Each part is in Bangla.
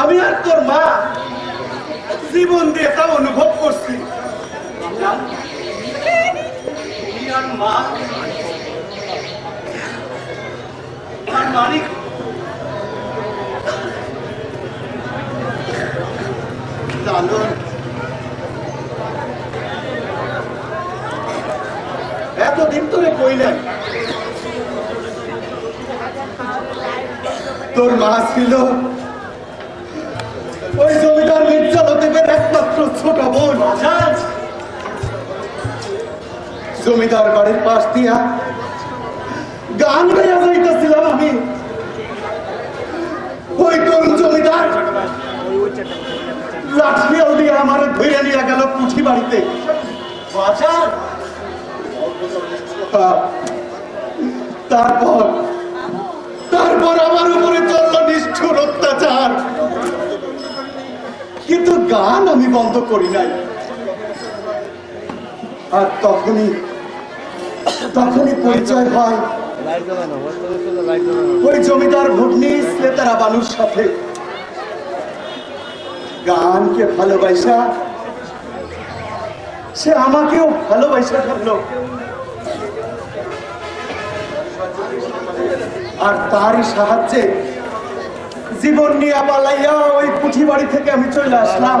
আমি আর তোর মা জীবন দিয়ে তা অনুভব করছি। মা লালন এতদিন তোরে কইলেন তোর মা ছিল জমিদার একমাত্র ছোট বোন। জমিদার বাড়ির পাশ দিয়া গান গাইয়া যাইতেছিলাম আমি। ওই জমিদার লাঠিয়াল দিয়ে আমার ধরে নিয়ে গেল পুঁথি বাড়িতে। তারপর তারপর আমার উপরে বন্ধ করি নাই। আর তখনই তখনই পরিচয় হয়। ওই জমিদার ভুটনি শ্লেতারা বানুর সাথে। গানকে ভালোবাসা। সে আমাকেও ভালোবাসা ফেলল আর তারই সাহায্যে জীবন নিয়ে পালাইয়া ওই পুঁথি বাড়ি থেকে আমি চলে আসলাম।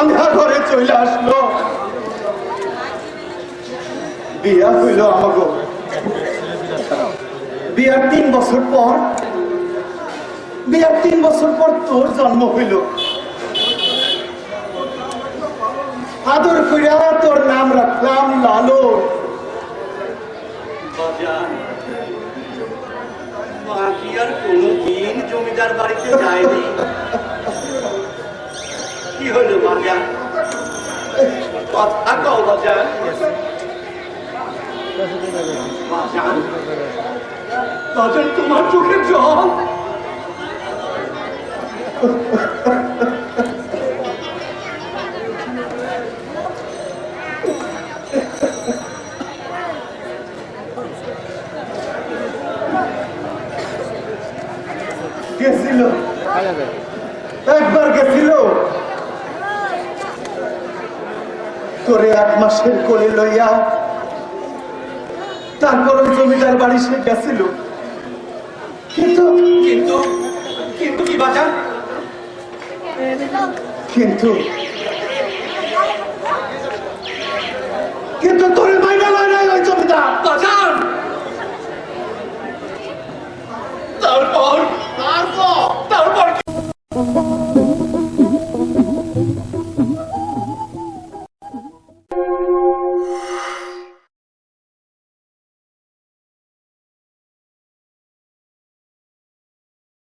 ভাঙা ঘরে চলে আসলো। বিয়া হইল আমাগো। বিয়ার তিন বছর পর, বিয়ার তিন বছর পর তোর জন্ম হইল। আদর কইরা তোর নাম রাখলাম লালো। কোনোদিন জমিদার বাড়িতে যায়নি কি হলো বাজার কথা কও বাজার তোমার চোখের জল গেছিল একবার গেছিল তোরে এক মাসের কোলে লইয়া তারপর ওই জমিদার বাড়ি সে গেছিল। কিন্তু কিন্তু কিন্তু কি বাজার? কিন্তু কিন্তু তোরে মাইনা লয় নাই ওই জমিদার। বাজার! তারপর